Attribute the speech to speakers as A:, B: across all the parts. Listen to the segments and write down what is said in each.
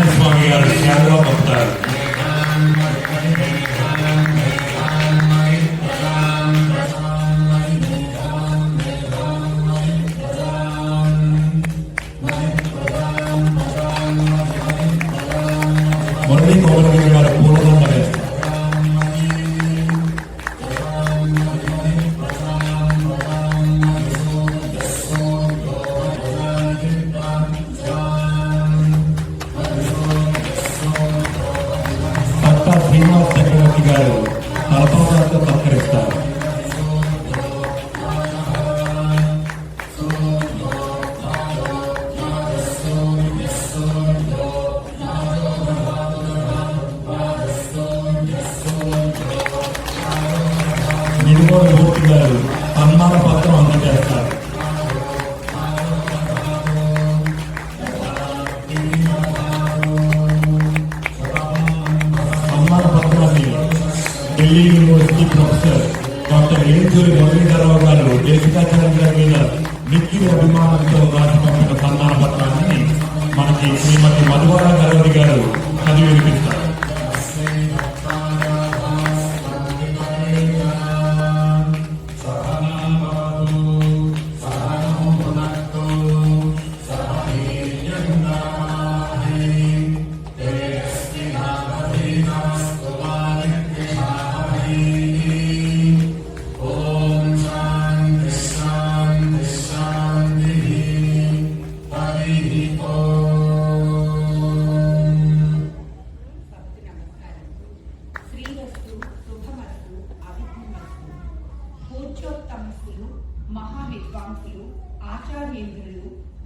A: నారాయణ స్వామి గారు శ్యామరావు భక్త మురళీ కోమరెడ్డి గారు నిడుగోడు మూర్తి గారు సన్మాన పత్రం అందజేస్తారు. సన్మాన పత్రాన్ని Delhi university professor doctor Ejuri Muralidhararao గారు దేశికాచార్య గారి మీద మిక్కిలి అభిమానంతో రాసి పంపిన సన్మాన పత్రాన్ని మనకి శ్రీమతి మధువరా గరవడి గారు చదివి వినిపిస్తారు.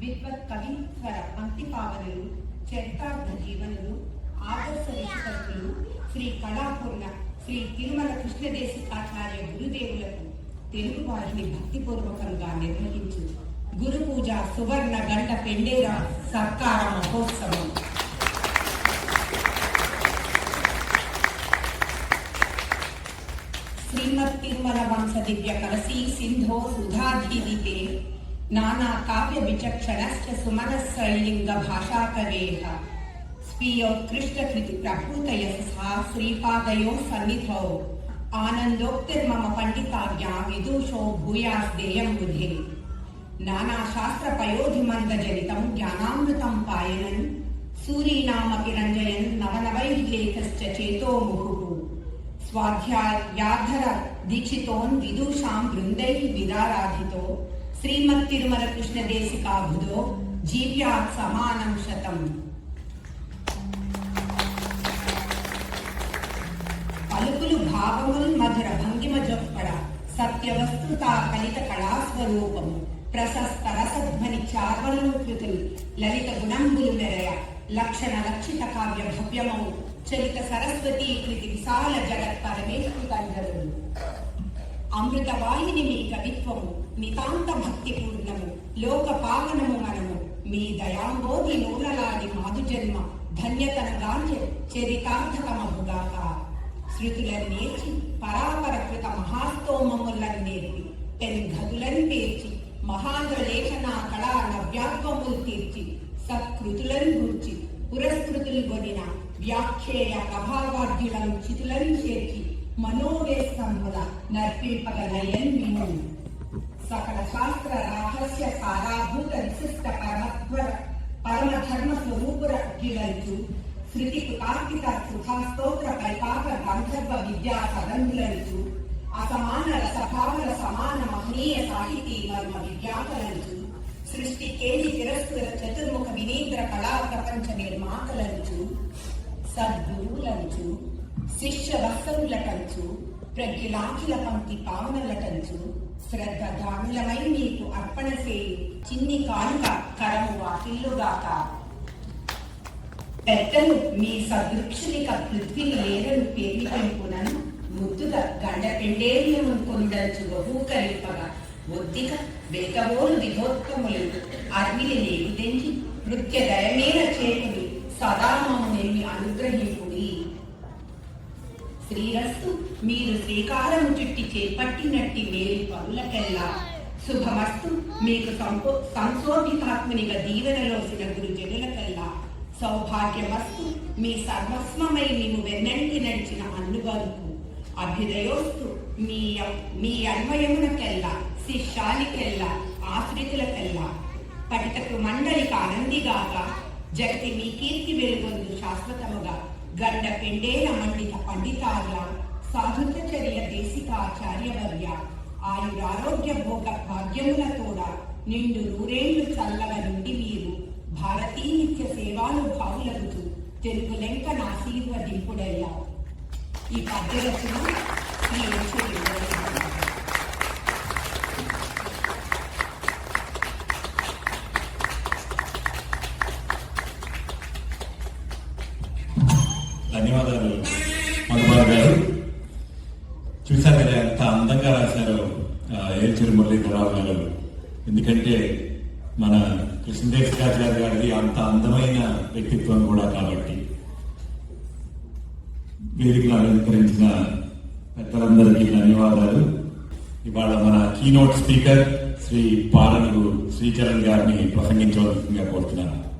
B: విద్వత్ కవీశ్వర పంక్తిపావనులు చరితార్థ జీవనులు ఆదర్శ ఋషికర్తులు శ్రీ కళాపూర్ణ శ్రీ తిరుమల కృష్ణదేశికాచార్య గురుదేవులకు తెలుగు వారిని భక్తిపూర్వకంగా నిర్వహించు. గురు పూజ సువర్ణ గంట పెండేర సత్కార మహోత్సవం. శ్రీమత్ తిరుమల వంశ దివ్య కలసి సింధో సుధాధీదితే నానా కావ్య విచక్షణశ్చ సుమనస్సలింగ భాషాకరేహ స్వీయోత్కృష్ట కృతి ప్రభూత యశసా శ్రీపాదయో సన్నిధౌ. ఆనందోక్తిర్మమ పండితాజ్ఞా విదూషో భూయాస్దేయం బుధే నానా శాస్త్ర పయోధిమంత జనితం జ్ఞానామృతం పాయనన్. సూరీనామపి రంజయన్ నవనవైర్లేఖశ్చ చేతో ముహుః స్వాధ్యాయాధర దీక్షితోన్ విదూషాం బృందై విదారాధితో. శ్రీమత్ తిరుమల కృష్ణ దేశికాభుదో జీవ్యాత్ సమానం శతం. పలుకులు భావముల్ మధుర భంగిమ జొప్పడ సత్యవస్తుత కలిత కళాస్వరూపము ప్రశస్త రసధ్వని చార్వలోకృతులు లలిత గుణంబులు మెరయ లక్షణ లక్షిత కావ్య భవ్యమము చలిత సరస్వతీ కృతి విశాల జగత్ పరమేశ్వరి కండరులు అమృత వాహిని మీ కవిత్వము నితాంత భక్తి పూర్ణము లోక పావనము మనము. మీ దయాంబోధి నూనలాడి మాధు జన్మ ధన్యతన గాంజ చరితార్థకమగుగాక శృతులను నేర్చి పరాపర కృత మహాస్తోమములను నేర్పి పెన్ గదులను పేర్చి మహాంధ్ర లేఖన కళా నవ్యాత్మములు తీర్చి సత్కృతులను గూర్చి పురస్కృతులు కొనిన వ్యాఖ్యేయ ప్రభావాద్యులను చితులను చేర్చి మనోవేస్తముల నర్పింపగలయన్ విను సకల శాస్త్ర రహస్య సారాభూత విశిష్ట పరమత్వర పరమధర్మ స్వరూపుర గిలంచు శృతి కార్తిక సుఖాస్తోత్ర కైపాక గంధర్వ విద్యా సదంగులంచు అసమాన రసభావన సమాన మహనీయ సాహితీ మర్మ విద్యాకలంచు సృష్టి కేలి తిరస్కృత చతుర్ముఖ వినీంద్ర కళా ప్రపంచ నిర్మాతలంచు సద్గురువులంచు శిష్య వత్సరులటంచు ప్రజ్ఞలాఖిల పంక్తి పావనలటంచు శ్రద్ధ దానులమై మీకు అర్పణ చేయి. చిన్ని కానుక కరము వాకిల్లుగాక పెద్దలు మీ సదృక్షిక పృథ్వీని లేరను పేరు పెంపునను ముద్దుగా గండ పెండేరియము కొందల్చు బహూకరింపగా ఒద్దిక బేతబోలు దిగోత్తములు అర్మిని లేవి తెంచి నృత్య దయమేన చేకుని సదామము నేమి అనుగ్రహింపుడి మీరు శ్రీకారము చుట్టి చేపట్టినట్టి మేలు పనులకెల్లా. శుభమస్తు. మీకు సంపో సంశోభితాత్మనిగా దీవెనలోసిన గురు జనులకెల్లా. సౌభాగ్యమస్తు. మీ సర్వస్వమై మేము వెన్నంటి నడిచిన అన్నుగారుకు. అభ్యుదయోస్తు. మీ మీ అన్వయమునకెల్లా. శిష్యానికెల్లా. ఆశ్రితులకెల్లా. పటితకు మండలికి ఆనందిగాక జగతి మీ కీర్తి వెలుగొందు శాశ్వతముగా. గండ పెండేల మండిత పండితార్య సాధుత్వ చర్య దేశికాచార్యవర్య. ఆయురారోగ్య భోగ భాగ్యములతోడ నిండు నూరేళ్ళు చల్లవ నుండి మీరు భారతీ నిత్య సేవాలు భావులగుతూ తెలుగు లెంక నాశీర్వదింపుడయ్యా ఈ పద్యరచన శ్రీ
A: ధన్యవాదాలు మధుబాబు గారు ఎంత రాశారు ఏల్చూరి మురళీధరరావు గారు. ఎందుకంటే మన కృష్ణదేశరాజు గారిది అంత అందమైన వ్యక్తిత్వం కూడా కాబట్టి. వేదికలు అలంకరించిన పెద్దలందరికీ ధన్యవాదాలు. ఇవాళ మన కీనోట్ స్పీకర్ శ్రీ పాలనకు శ్రీచరణ్ గారిని ప్రసంగించవలసిందిగా కోరుతున్నాను.